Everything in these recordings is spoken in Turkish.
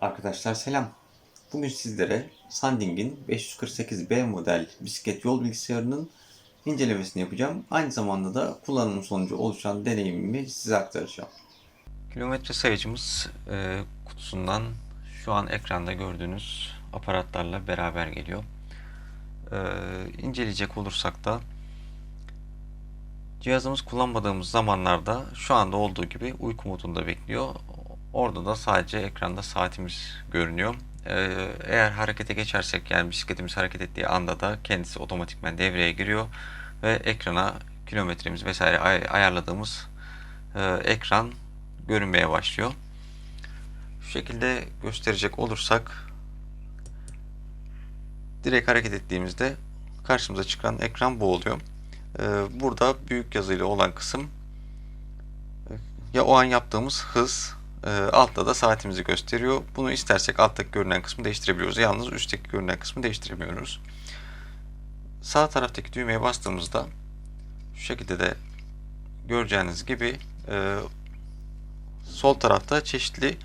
Arkadaşlar selam. Bugün sizlere Sanding'in 548B model bisiklet yol bilgisayarının incelemesini yapacağım. Aynı zamanda da kullanım sonucu oluşan deneyimimi size aktaracağım. Kilometre sayacımız e, kutusundan şu an ekranda gördüğünüz aparatlarla beraber geliyor. E, inceleyecek olursak da cihazımız kullanmadığımız zamanlarda şu anda olduğu gibi uyku modunda bekliyor. Orada da sadece ekranda saatimiz görünüyor. E, eğer harekete geçersek yani bisikletimiz hareket ettiği anda da kendisi otomatikman devreye giriyor ve ekrana kilometremiz vesaire ay- ayarladığımız e, ekran görünmeye başlıyor. Şu şekilde gösterecek olursak direkt hareket ettiğimizde karşımıza çıkan ekran bu oluyor. Ee, Burada büyük yazıyla olan kısım e, ya o an yaptığımız hız e, altta da saatimizi gösteriyor. Bunu istersek alttaki görünen kısmı değiştirebiliyoruz. Yalnız üstteki görünen kısmı değiştiremiyoruz. Sağ taraftaki düğmeye bastığımızda şu şekilde de göreceğiniz gibi e, sol tarafta çeşitli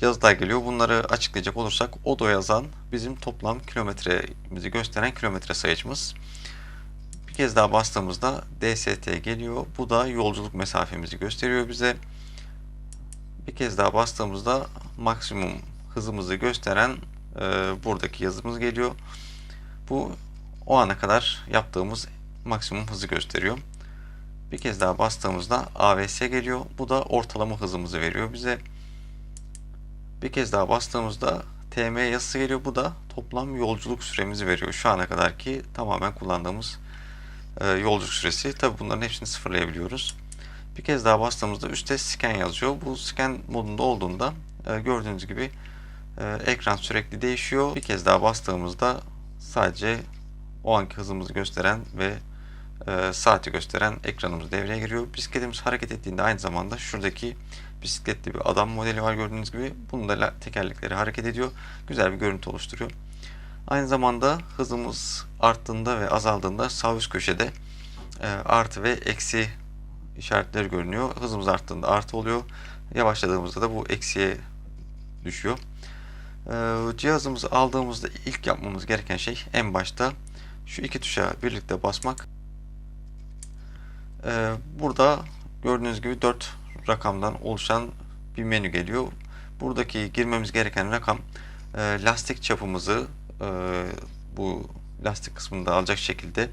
yazılar geliyor. Bunları açıklayacak olursak ODO yazan bizim toplam kilometremizi gösteren kilometre sayacımız. Bir kez daha bastığımızda DST geliyor. Bu da yolculuk mesafemizi gösteriyor bize. Bir kez daha bastığımızda maksimum hızımızı gösteren e, buradaki yazımız geliyor. Bu o ana kadar yaptığımız maksimum hızı gösteriyor. Bir kez daha bastığımızda AVS geliyor. Bu da ortalama hızımızı veriyor bize. Bir kez daha bastığımızda TM yazısı geliyor. Bu da toplam yolculuk süremizi veriyor. Şu ana kadar ki tamamen kullandığımız e, yolculuk süresi. Tabi bunların hepsini sıfırlayabiliyoruz. Bir kez daha bastığımızda üstte scan yazıyor. Bu scan modunda olduğunda e, gördüğünüz gibi e, ekran sürekli değişiyor. Bir kez daha bastığımızda sadece o anki hızımızı gösteren ve e, saati gösteren ekranımız devreye giriyor. Bisikletimiz hareket ettiğinde aynı zamanda şuradaki bisikletli bir adam modeli var gördüğünüz gibi. Bunun da tekerlekleri hareket ediyor. Güzel bir görüntü oluşturuyor. Aynı zamanda hızımız arttığında ve azaldığında sağ üst köşede e, artı ve eksi işaretleri görünüyor. Hızımız arttığında artı oluyor. Yavaşladığımızda da bu eksiye düşüyor. E, cihazımızı aldığımızda ilk yapmamız gereken şey en başta şu iki tuşa birlikte basmak. Ee, burada gördüğünüz gibi 4 rakamdan oluşan bir menü geliyor. Buradaki girmemiz gereken rakam e, lastik çapımızı e, bu lastik kısmında alacak şekilde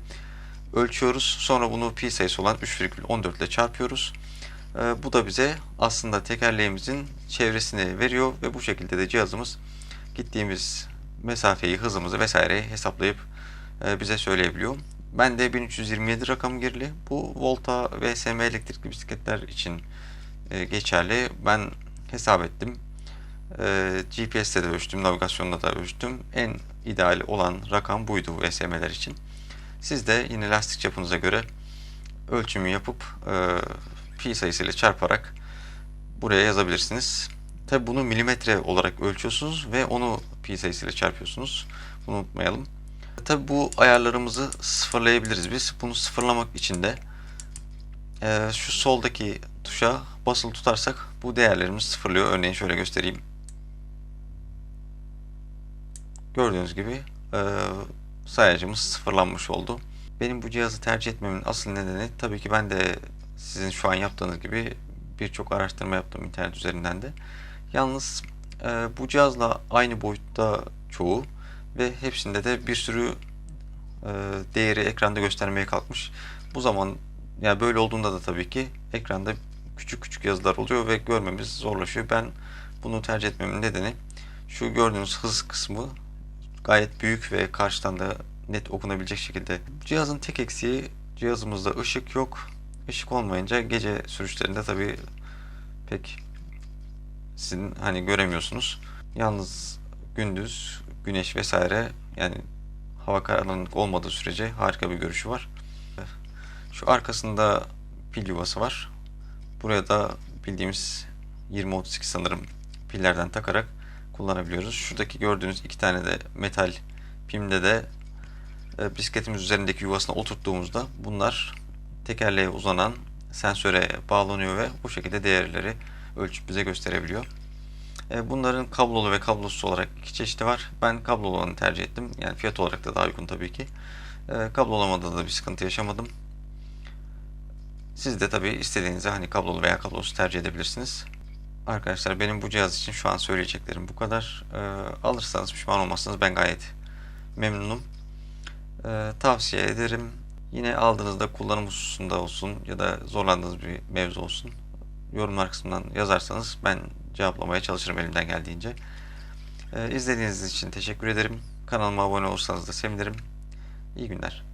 ölçüyoruz. Sonra bunu pi sayısı olan 3,14 ile çarpıyoruz. E, bu da bize aslında tekerleğimizin çevresini veriyor ve bu şekilde de cihazımız gittiğimiz mesafeyi, hızımızı vesaire hesaplayıp e, bize söyleyebiliyor. Ben de 1327 rakamı girili. Bu Volta ve SM elektrikli bisikletler için e, geçerli. Ben hesap ettim. E, GPS'te de ölçtüm, navigasyonda da ölçtüm. En ideal olan rakam buydu bu SM'ler için. Siz de yine lastik çapınıza göre ölçümü yapıp e, pi sayısıyla çarparak buraya yazabilirsiniz. Tabi bunu milimetre olarak ölçüyorsunuz ve onu pi sayısıyla çarpıyorsunuz. Bunu unutmayalım. Tabi bu ayarlarımızı sıfırlayabiliriz biz. Bunu sıfırlamak için de e, şu soldaki tuşa basılı tutarsak bu değerlerimiz sıfırlıyor. Örneğin şöyle göstereyim. Gördüğünüz gibi e, sayacımız sıfırlanmış oldu. Benim bu cihazı tercih etmemin asıl nedeni tabii ki ben de sizin şu an yaptığınız gibi birçok araştırma yaptım internet üzerinden de. Yalnız e, bu cihazla aynı boyutta çoğu ve hepsinde de bir sürü e, değeri ekranda göstermeye kalkmış. Bu zaman yani böyle olduğunda da tabii ki ekranda küçük küçük yazılar oluyor ve görmemiz zorlaşıyor. Ben bunu tercih etmemin nedeni şu gördüğünüz hız kısmı gayet büyük ve karşıdan da net okunabilecek şekilde. Cihazın tek eksiği cihazımızda ışık yok. Işık olmayınca gece sürüşlerinde tabii pek sizin hani göremiyorsunuz. Yalnız gündüz güneş vesaire yani hava karanlık olmadığı sürece harika bir görüşü var. Şu arkasında pil yuvası var. Buraya da bildiğimiz 20-32 sanırım pillerden takarak kullanabiliyoruz. Şuradaki gördüğünüz iki tane de metal pimde de e, bisikletimiz üzerindeki yuvasına oturttuğumuzda bunlar tekerleğe uzanan sensöre bağlanıyor ve bu şekilde değerleri ölçüp bize gösterebiliyor. E, bunların kablolu ve kablosuz olarak iki çeşidi var. Ben kablolu olanı tercih ettim. Yani fiyat olarak da daha uygun tabii ki. E, kablo olamada da bir sıkıntı yaşamadım. Siz de tabii istediğinizi hani kablolu veya kablosuz tercih edebilirsiniz. Arkadaşlar benim bu cihaz için şu an söyleyeceklerim bu kadar. E, alırsanız pişman olmazsınız ben gayet memnunum. E, tavsiye ederim. Yine aldığınızda kullanım hususunda olsun ya da zorlandığınız bir mevzu olsun. Yorumlar kısmından yazarsanız ben cevaplamaya çalışırım elimden geldiğince. E, izlediğiniz için teşekkür ederim. Kanalıma abone olursanız da sevinirim. İyi günler.